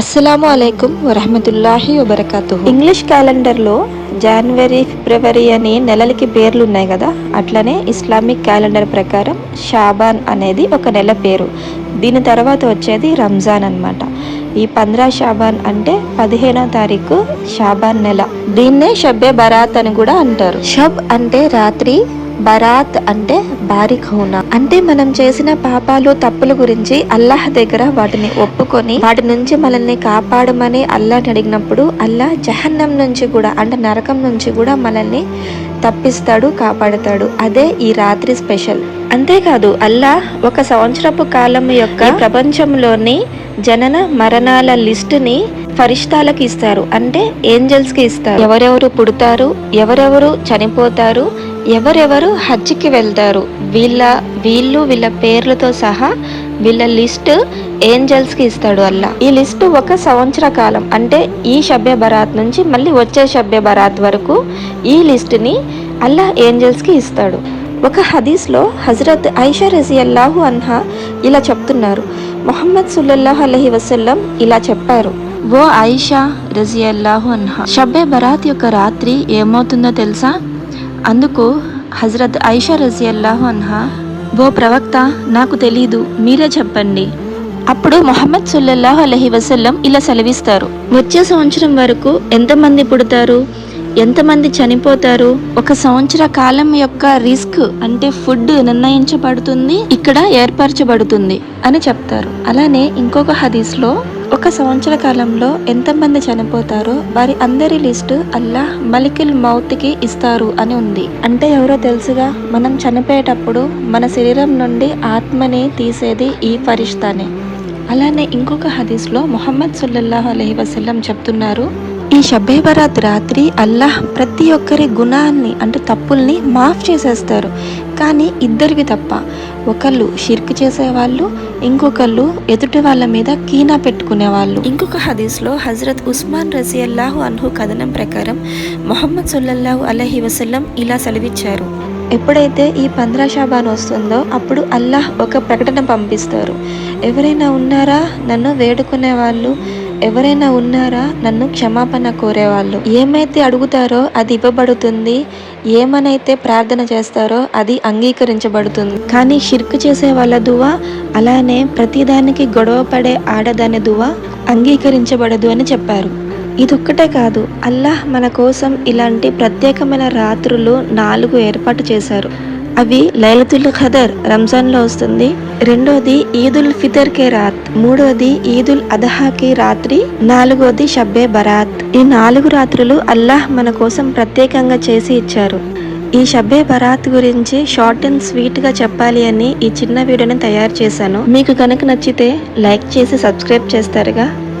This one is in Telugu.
అస్సలాము అలైకుం వరహమతుల్లాహి వబర్కాతు ఇంగ్లీష్ క్యాలెండర్లో జనవరి ఫిబ్రవరి అని నెలలకి పేర్లు ఉన్నాయి కదా అట్లనే ఇస్లామిక్ క్యాలెండర్ ప్రకారం షాబాన్ అనేది ఒక నెల పేరు. దీని తర్వాత వచ్చేది రంజాన్ అన్నమాట. ఈ పంద్రా షాబాన్ అంటే పదిహేనో తారీఖు షాబాన్ నెల. దీన్నే షబ్బే బరాత్ అని కూడా అంటారు. షబ్ అంటే రాత్రి బరాత్ అంటే బారిక్ హోనా అంటే మనం చేసిన పాపాలు తప్పుల గురించి అల్లాహ్ దగ్గర వాటిని ఒప్పుకొని వాటి నుంచి మనల్ని కాపాడమని అల్లాహ్ అడిగినప్పుడు అల్లాహ్ జహన్నం నుంచి కూడా అంటే నరకం నుంచి కూడా మనల్ని తప్పిస్తాడు కాపాడుతాడు. అదే ఈ రాత్రి స్పెషల్. అంతేకాదు అల్లాహ్ ఒక సంవత్సరపు కాలం యొక్క ప్రపంచంలోని జనన మరణాల లిస్టుని ఫరిష్టాలకు ఇస్తారు. అంటే ఏంజల్స్కి ఇస్తారు. ఎవరెవరు పుడతారు ఎవరెవరు చనిపోతారు ఎవరెవరు హజ్కి వెళ్తారు? వీళ్ళ వీళ్ళు వీళ్ళ పేర్లతో సహా వీళ్ళ లిస్ట్ ఏంజల్స్కి ఇస్తాడు అల్లా. ఈ లిస్టు ఒక సంవత్సర కాలం. అంటే ఈ షబ్బే బరాత్ నుంచి మళ్ళీ వచ్చే షబ్బే బరాత్ వరకు ఈ లిస్టుని అల్లా ఏంజల్స్కి ఇస్తాడు. ఒక హదీస్లో హజరత్ ఐషా రజీ అల్లాహు అన్హా ఇలా చెప్తున్నారు. మొహమ్మద్ సుల్లల్లాహు అలహి వసల్లం ఇలా చెప్పారు. ఓ ఐషా రజియల్లాహు అన్హా షబ్బే బరాత్ యొక్క రాత్రి ఏమవుతుందో తెలుసా? అందుకు హజరత్ ఐషా రజియల్లాహు అన్హా ఓ ప్రవక్త నాకు తెలీదు మీరే చెప్పండి. అప్పుడు మొహమ్మద్ సుల్లల్లాహు అలహి వసల్లం ఇలా సెలవిస్తారు వచ్చే సంవత్సరం వరకు ఎంతమంది పుడతారు? ఎంతమంది చనిపోతారు? ఒక సంవత్సర కాలం యొక్క రిస్క్ అంటే ఫుడ్ నిర్ణయించబడుతుంది ఇక్కడ ఏర్పరచబడుతుంది అని చెప్తారు. అలానే ఇంకొక హదీస్లో ఒక సంవత్సర కాలంలో ఎంతమంది చనిపోతారో వారి అందరి లిస్టు అల్లాహ్ మలికిల్ మౌత్కి ఇస్తారు అని ఉంది. అంటే ఎవరో తెలుసుగా మనం చనిపోయేటప్పుడు మన శరీరం నుండి ఆత్మని తీసేది ఈ ఫరిష్తానే. అలానే ఇంకొక హదీస్లో మొహమ్మద్ సుల్లల్లాహు అలహి వసల్లం చెప్తున్నారు ఈ షబ్బే బరాత్ రాత్రి అల్లాహ్ ప్రతి ఒక్కరి గుణాన్ని అంటే తప్పుల్ని మాఫ్ చేసేస్తారు. కానీ ఇద్దరికి తప్ప ఒకళ్ళు షిర్క్ చేసేవాళ్ళు ఇంకొకళ్ళు ఎదుటి వాళ్ళ మీద కీనా పెట్టుకునే వాళ్ళు ఇంకొక హదీస్లో హజరత్ ఉస్మాన్ రజియల్లాహు అన్హు కథనం ప్రకారం మొహమ్మద్ సుల్లల్లాహు అలహి వసల్లం ఇలా సెలవిచ్చారు. ఎప్పుడైతే ఈ పంద్రా షాబాన్ వస్తుందో అప్పుడు అల్లాహ్ ఒక ప్రకటన పంపిస్తారు. ఎవరైనా ఉన్నారా? నన్ను వేడుకునే వాళ్ళు ఎవరైనా ఉన్నారా? నన్ను క్షమాపణ కోరేవాళ్ళు. ఏమైతే అడుగుతారో అది ఇవ్వబడుతుంది. ఏమనైతే ప్రార్థన చేస్తారో అది అంగీకరించబడుతుంది. కానీ షిర్క్ చేసే వాళ్ళ దువ అలానే ప్రతిదానికి గొడవ పడే ఆడదాని దువ అంగీకరించబడదు అని చెప్పారు. ఇదొక్కటే కాదు అల్లాహ్ మన కోసం ఇలాంటి ప్రత్యేకమైన రాత్రులు నాలుగు ఏర్పాటు చేశారు. అవి లైలతుల్ ఖదర్ రంజాన్లో వస్తుంది. రెండోది ఈదుల్ ఫితర్ కే రాత్. మూడోది ఈదుల్ అదహాకి రాత్రి. నాలుగోది షబ్బే బరాత్. ఈ నాలుగు రాత్రులు అల్లాహ్ మన కోసం ప్రత్యేకంగా చేసి ఇచ్చారు. ఈ షబ్బే బరాత్ గురించి షార్ట్ అండ్ స్వీట్గా చెప్పాలి అని ఈ చిన్న వీడియోని తయారు చేశాను. మీకు కనుక నచ్చితే లైక్ చేసి సబ్స్క్రైబ్ చేస్తారుగా.